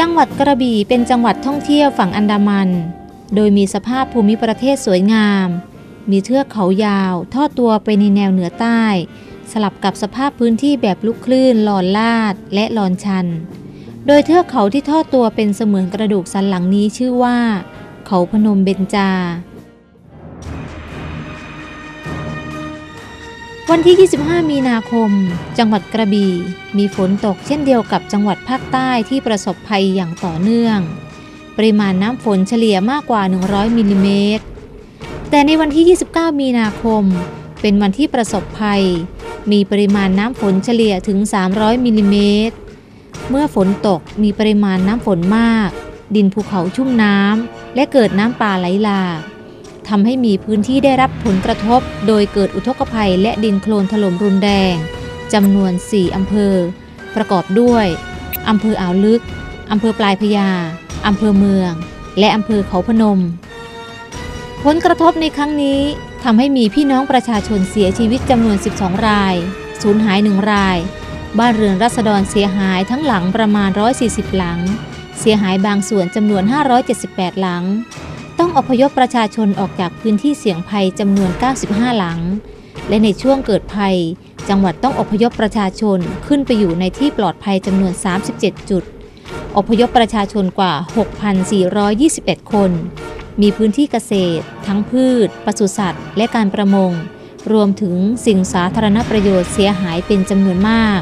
จังหวัดกระบี่เป็นจังหวัดท่องเที่ยวฝั่งอันดามัน โดยมีสภาพภูมิประเทศสวยงาม มีเทือกเขายาว ทอดตัวไปในแนวเหนือใต้ สลับกับสภาพพื้นที่แบบลุกคลื่นหลอนลาดและหลอนชัน โดยเทือกเขาที่ทอดตัวเป็นเสมือนกระดูกสันหลังนี้ชื่อว่า เขาพนมเบญจา วันที่ 25 มีนาคม จังหวัดกระบี่ มีฝนตกเช่นเดียวกับจังหวัดภาคใต้ที่ประสบภัยอย่างต่อเนื่อง ปริมาณน้ำฝนเฉลี่ยมากกว่า 100มิลลิเมตร แต่ในวันที่ 29 มีนาคม เป็นวันที่ประสบภัย มีปริมาณน้ำฝนเฉลี่ยถึง 300มิลลิเมตร เมื่อฝนตกมีปริมาณน้ำฝนมาก ดินภูเขาชุ่มน้ำและเกิดน้ำป่าไหลหลาก ทำให้มีพื้นที่ได้รับผลกระทบ โดยเกิดอุทกภัยและดินโคลนถล่มรุนแรงจำนวน 4 อำเภอ ประกอบด้วยอำเภออ่าวลึกอำเภอปลายพญาอำเภอเมือง และอำเภอเขาพนม ผลกระทบในครั้งนี้ทำให้มีพี่น้องประชาชนเสียชีวิตจำนวน 12 ราย สูญหายหนึ่งราย บ้านเรือนรัษฎรเสียหายทั้งหลังประมาณ 140 หลัง เสียหายบางส่วนจำนวน 578 หลัง อพยพประชาชนออกจากพื้นที่เสี่ยงภัยจำนวน 95 หลัง และในช่วงเกิดภัย จังหวัดต้องอพยพประชาชนขึ้นไปอยู่ในที่ปลอดภัยจำนวน 37 จุด อพยพประชาชนกว่า 6,421 คน มีพื้นที่เกษตร ทั้งพืช ปศุสัตว์ และการประมง รวมถึงสิ่งสาธารณประโยชน์เสียหายเป็นจำนวนมาก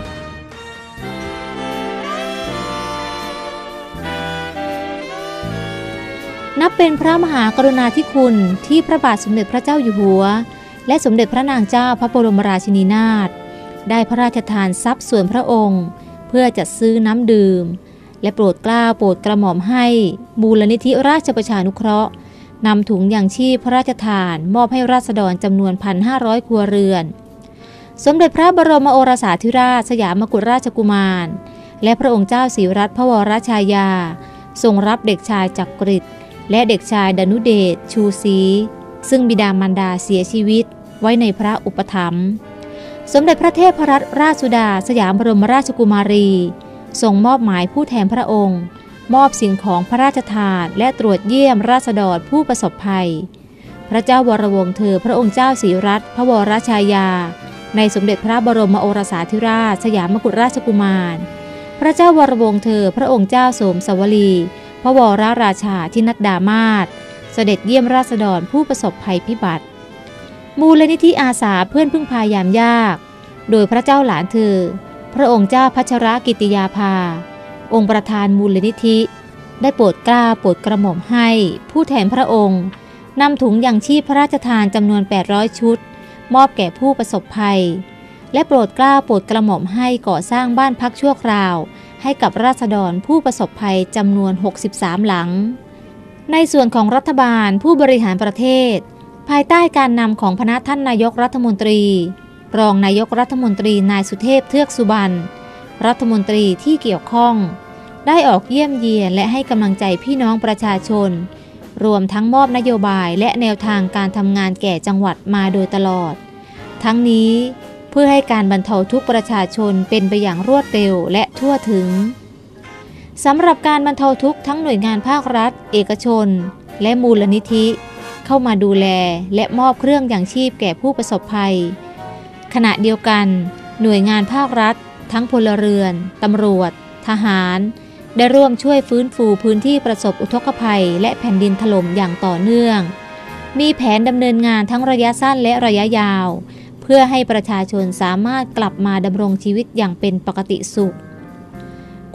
เป็นพระมหากรุณาธิคุณที่พระบาทสมเด็จพระเจ้าอยู่หัว และสมเด็จพระนางเจ้าพระบรมราชินีนาถได้พระราชทานทรัพย์ส่วนพระองค์ เพื่อจัดซื้อน้ำดื่ม และโปรดกล้าโปรดกระหม่อมให้มูลนิธิราชประชานุเคราะห์นำถุงยางชีพพระราชทานมอบให้ราษฎรจำนวน 1,500 ครัวเรือน สมเด็จพระบรมโอรสาธิราชสยามกุฎราชกุมาร และพระองค์เจ้าศรีรัตนพระวรชายา ทรงรับเด็กชายจักกริด และเด็กชายดนุเดชชูศรีซึ่งบิดามารดาเสียชีวิตไว้ในพระอุปถัมภ์สมเด็จพระเทพรัตนราชสุดาสยามบรมราชกุมารีทรงมอบหมายผู้แทนพระองค์ มอบสิ่งของพระราชทานและตรวจเยี่ยมราษฎรผู้ประสบภัย พระเจ้าวรวงศ์เธอพระองค์เจ้าศรีรัตน์พระวรชายา ในสมเด็จพระบรมโอรสาธิราชสยามกุฎราชกุมาร พระเจ้าวรวงศ์เธอพระองค์เจ้าโสมสวลี พระวรราชาทินัดดามาศเสด็จเยี่ยมราษฎรผู้ประสบภัยพิบัติ มูลนิธิอาสาเพื่อนพึ่งพายามยาก โดยพระเจ้าหลานเธอ พระองค์เจ้าพัชรกิติยาภา องค์ประธานมูลนิธิ ได้โปรดกล้าโปรดกระหม่อมให้ ผู้แทนพระองค์นำถุงยางชีพพระราชทานจำนวน 800 ชุด มอบแก่ผู้ประสบภัย และโปรดกล้าโปรดกระหม่อมให้ก่อสร้างบ้านพักชั่วคราว ให้กับราษฎรผู้ประสบภัยจำนวน 63 หลัง ในส่วนของรัฐบาลผู้บริหารประเทศ ภายใต้การนำของพระท่านนายกรัฐมนตรี รองนายกรัฐมนตรีนายสุเทพเทือกสุบรรณรัฐมนตรีที่เกี่ยวข้อง ได้ออกเยี่ยมเยียนและให้กำลังใจพี่น้องประชาชน รวมทั้งมอบนโยบายและแนวทางการทำงานแก่จังหวัดมาโดยตลอด ทั้งนี้ เพื่อให้การบรรเทาทุกประชาชนเป็นไปอย่างรวดเร็วและทั่วถึงสำหรับการบรรเทาทุกข์ทั้งหน่วยงานภาครัฐ เอกชน และมูลนิธิ เข้ามาดูแลและมอบเครื่องอย่างชีพแก่ผู้ประสบภัย ขณะเดียวกัน หน่วยงานภาครัฐ ทั้งพลเรือน ตำรวจ ทหาร ได้ร่วมช่วยฟื้นฟูพื้นที่ประสบอุทกภัย และแผ่นดินถล่มอย่างต่อเนื่อง มีแผนดำเนินงานทั้งระยะสั้นและระยะยาว พื่อให้ประชาชนสามารถกลับมาดำรงชีวิตอย่างเป็นปกติสุข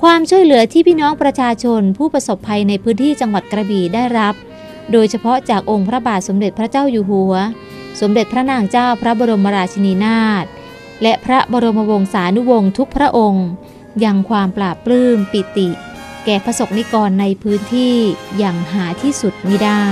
ความช่วยเหลือที่พี่น้องประชาชนผู้ประสบภัยในพื้นที่จังหวัดกระบี่ได้รับ โดยเฉพาะจากองค์พระบาทสมเด็จพระเจ้าอยู่หัว สมเด็จพระนางเจ้าพระบรมราชินีนาถและพระบรมวงศานุวงศ์ทุกพระองค์ ยังความปราบปลื้มปิติ แก่ประสบนิกรในพื้นที่อย่างหาที่สุดมิได้